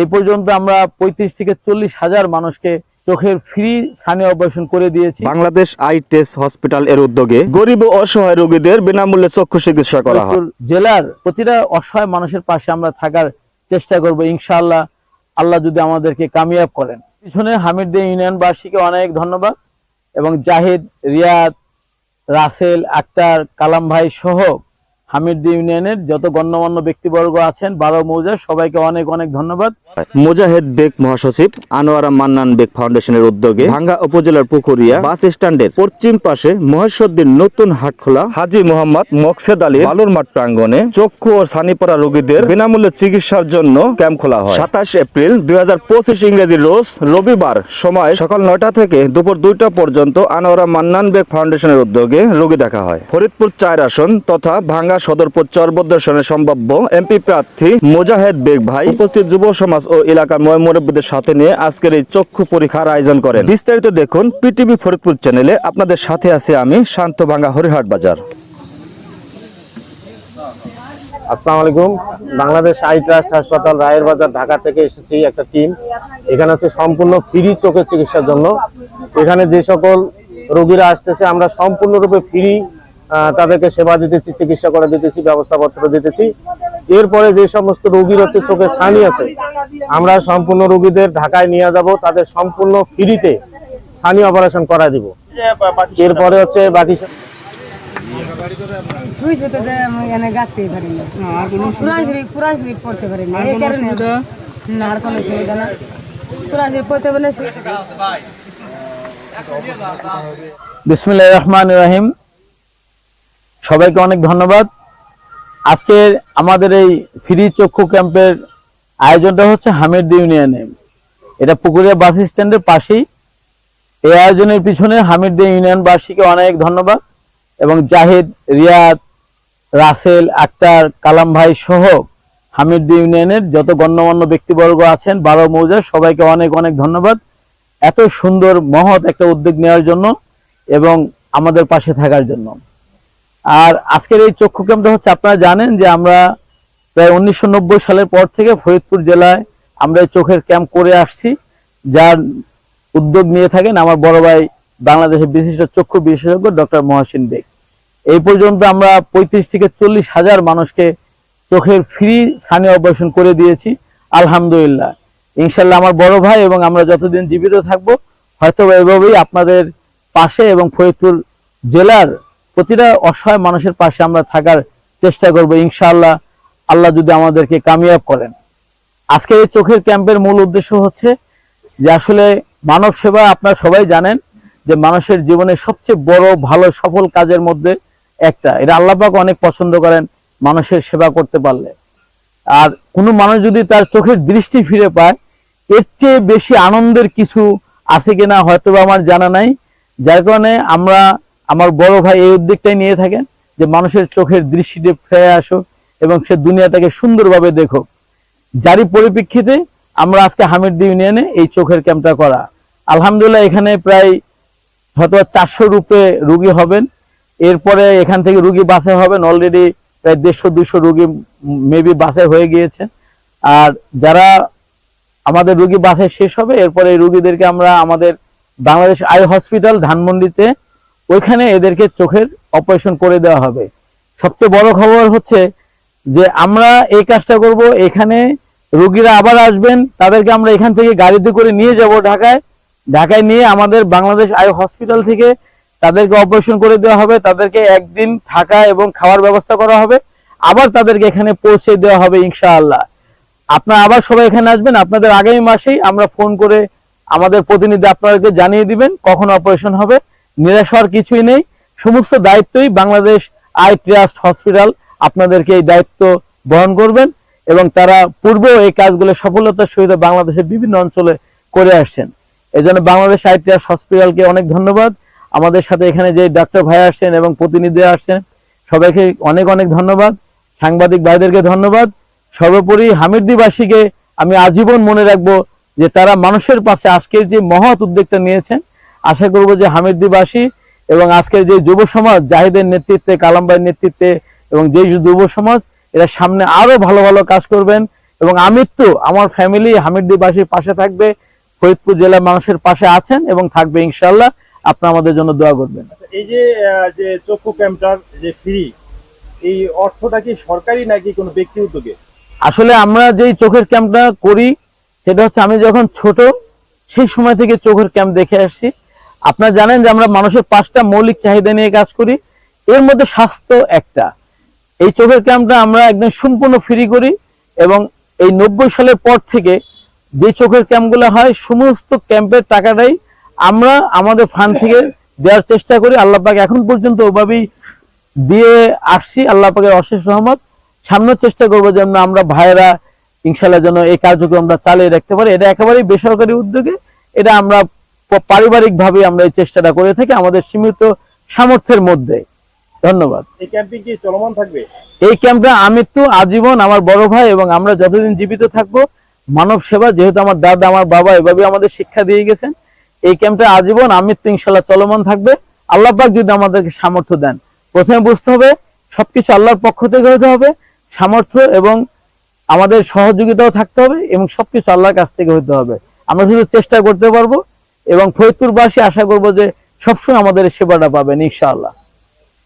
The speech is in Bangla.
এই পর্যন্ত আমরা পঁয়ত্রিশ থেকে চল্লিশ হাজার মানুষকে চোখের ফ্রি সানি অপারেশন করে দিয়েছি। বাংলাদেশ আই টেস্ট হসপিটাল এর উদ্যোগে গরিব ও অসহায় রোগীদের বিনামূল্যে চক্ষু চিকিৎসা করা হয়। জেলার প্রতিটা অসহায় মানুষের পাশে আমরা থাকার চেষ্টা করব। ইনশাআল্লাহ আল্লাহ যদি আমাদেরকে কামিয়াব করেন। পিছনে হামিদদের ইউনিয়নবাসীকে অনেক ধন্যবাদ এবং জাহিদ রিয়াদ রাসেল আক্তার কালাম ভাই সহ হামিদদি ইউনিয়নের যত গণ্যমান্য ব্যক্তিবর্গ আছেন, বারো মৌজার সবাইকে অনেক অনেক ধন্যবাদ। মুজাহেদ বেগ মহাসচিব আনোয়ারা মান্নান বেগ ফাউন্ডেশনের উদ্যোগে ভাঙ্গা উপজেলার পুকুরিয়া বাস স্ট্যান্ডের পশ্চিম পাশে মহেশ্বরদীর নতুন হাটখোলা, হাজি মোহাম্মদ মকসেদ আলী বালুর মাঠ প্রাঙ্গনে চক্ষু ও সানিপাড়া রোগীদের বিনামূল্যে চিকিৎসার জন্য ক্যাম্প খোলা হয়। সাতাশ এপ্রিল দুই হাজার পঁচিশ ইংরেজি রোজ রবিবার সময় সকাল নয়টা থেকে দুপুর দুইটা পর্যন্ত আনোয়ারা মান্নান বেগ ফাউন্ডেশনের উদ্যোগে রোগী দেখা হয়। ফরিদপুর চার আসন তথা ভাঙ্গা সদরপুর চরবদ্দর্শনের সম্ভাব্য এমপি প্রার্থী মোজাহেদ বেগ ভাই উপস্থিত যুব সমাজ ও এলাকার ময় মুরব্বীদের সাথে নিয়ে আজকের এই চক্ষু পরীক্ষার আয়োজন করেন। বিস্তারিত দেখুন পিটিভি ফরিদপুর চ্যানেলে। আপনাদের সাথে আছি আমি শান্ত ভাঙ্গা হরিহাট বাজার। আসসালামু আলাইকুম। বাংলাদেশ আই ট্রাস্ট হাসপাতাল রায়ের বাজার ঢাকা থেকে এসেছি একটা টিম। এখানে হচ্ছে সম্পূর্ণ ফ্রি চোখের চিকিৎসার জন্য। এখানে যে সকল রোগীরা আসতেছে, আমরা সম্পূর্ণরূপে ফ্রি তাদেরকে সেবা দিতেছি চিকিৎসা করে দিতেছি ব্যবস্থাপত্র দিতেছি। এরপরে যে সমস্ত রোগীর হচ্ছে চোখে ছানি আছে আমরা সম্পূর্ণ রোগীদের ঢাকায় নিয়ে যাব তাদের সম্পূর্ণ ফ্রিতে ছানি অপারেশন করা দিব। এরপরে হচ্ছে বাকি পড়তে পারি না। এই কারণে না আর কোনো সুবিধা না। কোরআন পড়তে পারি না বিসমিল্লাহ রহমান রাহিম। সবাইকে অনেক ধন্যবাদ। আজকে আমাদের এই ফ্রি চক্ষু ক্যাম্পের আয়োজনটা হচ্ছে হামিদ ইউনিয়নে। এটা পুকুরিয়া বাস স্ট্যান্ডের পাশেই। এই আয়োজনের পিছনে হামিদ ইউনিয়নবাসীকে অনেক ধন্যবাদ এবং জাহিদ, রিয়াদ, রাসেল, আক্তার, কালাম ভাই সহ হামিদ ইউনিয়নের যত গণ্যমান্য ব্যক্তিবর্গ আছেন, বারো মৌজার সবাইকে অনেক অনেক ধন্যবাদ। এত সুন্দর মহৎ একটা উদ্যোগ নেওয়ার জন্য এবং আমাদের পাশে থাকার জন্য। আর আজকের এই চক্ষু ক্যাম্পটা হচ্ছে, আপনারা জানেন যে আমরা প্রায় উনিশশো নব্বই সালের পর থেকে ফরিদপুর জেলায় আমরা এই চোখের ক্যাম্প করে আসছি। যার উদ্যোগ নিয়ে থাকেন আমার বড় ভাই বাংলাদেশের বিশিষ্ট চক্ষু বিশেষজ্ঞ ডক্টর মহাসিন বেগ। এই পর্যন্ত আমরা পঁয়ত্রিশ থেকে চল্লিশ হাজার মানুষকে চোখের ফ্রি স্থানীয় অপারেশন করে দিয়েছি, আলহামদুলিল্লাহ। ইনশাল্লাহ আমার বড় ভাই এবং আমরা যতদিন জীবিত থাকব হয়তো এভাবেই আপনাদের পাশে এবং ফরিদপুর জেলার প্রতিটা অসহায় মানুষের পাশে আমরা থাকার চেষ্টা করব, ইনশাআল্লাহ আল্লাহ যদি আমাদেরকে কামিয়াব করেন। আজকে এই চোখের ক্যাম্পের মূল উদ্দেশ্য হচ্ছে যে আসলে মানব সেবা আপনারা সবাই জানেন যে মানুষের জীবনে সবচেয়ে বড়, ভালো, সফল কাজের মধ্যে একটা। এটা আল্লাহ পাক অনেক পছন্দ করেন মানুষের সেবা করতে পারলে। আর কোনো মানুষ যদি তার চোখের দৃষ্টি ফিরে পায়, এর চেয়ে বেশি আনন্দের কিছু আছে কিনা হয়তো আমার জানা নাই। যার কারণে আমরা আমার বড় ভাই এই উদ্যোগটাই নিয়ে থাকেন যে মানুষের চোখের দৃষ্টিতে ফিরে আসুক এবং সে দুনিয়াটাকে সুন্দরভাবে দেখুক যারই পরিপ্রেক্ষিতে আমরা আজকে হামিদ ইউনিয়নে এই চোখের ক্যাম্পটা করা। আলহামদুলিল্লাহ এখানে প্রায় হয়তো চারশো রূপে রুগী হবেন। এরপরে এখান থেকে রুগী বাসে হবেন অলরেডি প্রায় দেড়শো দুশো রুগী মেবি বাসে হয়ে গিয়েছে। আর যারা আমাদের রুগী বাসে শেষ হবে, এরপরে এই রুগীদেরকে আমরা আমাদের বাংলাদেশ আই হসপিটাল ধানমন্ডিতে ওইখানে এদেরকে চোখের অপারেশন করে দেওয়া হবে। সবচেয়ে বড় খবর হচ্ছে যে, আমরা এই কাজটা করব, এখানে রুগীরা আবার আসবেন, তাদেরকে আমরা এখান থেকে গাড়িতে করে নিয়ে যাব ঢাকায়। ঢাকায় নিয়ে আমাদের বাংলাদেশ আই হসপিটাল থেকে তাদেরকে অপারেশন করে দেওয়া হবে, তাদেরকে একদিন থাকা এবং খাওয়ার ব্যবস্থা করা হবে। আবার তাদেরকে এখানে পৌঁছে দেওয়া হবে ইনশাআল্লাহ। আপনারা আবার সবাই এখানে আসবেন, আপনাদের আগামী মাসেই আমরা ফোন করে আমাদের প্রতিনিধি আপনাদেরকে জানিয়ে দিবেন কখন অপারেশন হবে। নিরাশ হওয়ার কিছুই নেই। সমস্ত দায়িত্বই বাংলাদেশ আই ট্রাস্ট হসপিটাল আপনাদেরকে এই দায়িত্ব বহন করবেন এবং তারা পূর্বেও এই কাজগুলো সফলতার সহিত বাংলাদেশের বিভিন্ন অঞ্চলে করে আসছেন। এই জন্য বাংলাদেশ আই ট্রাস্ট হসপিটালকে অনেক ধন্যবাদ। আমাদের সাথে এখানে যে ডাক্তার ভাই আসছেন এবং প্রতিনিধি আসছেন, সবাইকে অনেক অনেক ধন্যবাদ। সাংবাদিক ভাইদেরকে ধন্যবাদ। সর্বোপরি হামিদদিবাসীকে আমি আজীবন মনে রাখব যে তারা মানুষের পাশে আজকের যে মহৎ উদ্যোগটা নিয়েছেন আশা করব যে হামিদদিবাসী এবং আজকের যে যুব সমাজ জাহিদের নেতৃত্বে কালামবাইয়ের নেতৃত্বে এবং যে যুব সমাজ এরা সামনে আরও ভালো ভালো কাজ করবেন এবং আমৃত্যু আমার ফ্যামিলি হামিদদিবাসীর পাশে থাকবে ফরিদপুর জেলা মানুষের পাশে আছেন এবং থাকবে ইনশাল্লাহ আপনারা আমাদের জন্য দোয়া করবেন। আচ্ছা, এই যে যে চক্ষু ক্যাম্পটার যে ফ্রি এই অর্থটা কি সরকারি নাকি কোনো ব্যক্তি উদ্যোগে? আসলে আমরা যেই চোখের ক্যাম্পটা করি সেটা হচ্ছে আমি যখন ছোট সেই সময় থেকে চোখের ক্যাম্প দেখে আসছি। আপনারা জানেন যে আমরা মানুষের পাঁচটা মৌলিক চাহিদা নিয়ে কাজ করি। এর মধ্যে স্বাস্থ্য একটা। এই চোখের ক্যাম্পটা আমরা একদম সম্পূর্ণ ফ্রি করি এবং এই নব্বই সালের পর থেকে যে চোখের ক্যাম্পগুলো হয়, সমস্ত ক্যাম্পের টাকাটাই আমরা আমাদের ফান্ড থেকে দেওয়ার চেষ্টা করি। আল্লাহ পাক এখন পর্যন্ত ওভাবেই দিয়ে আসছি। আল্লাহ পাকের অশেষ রহমত। সামনে চেষ্টা করব যেন আমরা ভাইয়েরা ইনশাল্লাহ যেন এই কার্যক্রমটা চালিয়ে রাখতে পারি। এটা একেবারেই বেসরকারি উদ্যোগে। এটা আমরা পারিবারিক ভাবে আমরা এই চেষ্টাটা করে থাকি আমাদের সীমিত সামর্থ্যের মধ্যে। ধন্যবাদ। এই ক্যাম্পিং কি চলমান থাকবে? এই ক্যাম্পে আমৃত্যু আজীবন আমার বড় ভাই এবং আমরা যতদিন জীবিত থাকব মানব সেবা যেহেতু আমার দাদা আমার বাবা এভাবে আমাদের শিক্ষা দিয়ে গেছেন এই ক্যাম্পটা আজীবন আমৃত্যু ইনশাল্লাহ চলমান থাকবে। আল্লাহ পাক যদি আমাদেরকে সামর্থ্য দেন প্রথমে বুঝতে হবে সবকিছু আল্লাহর পক্ষ থেকে হতে হবে সামর্থ্য এবং আমাদের সহযোগিতাও থাকতে হবে এবং সবকিছু আল্লাহর কাছ থেকে হতে হবে। আমরা শুধু চেষ্টা করতে পারব এবং ফরিদপুরবাসী আশা করব যে সবসময় আমাদের সেবাটা পাবেন ইনশাআল্লাহ।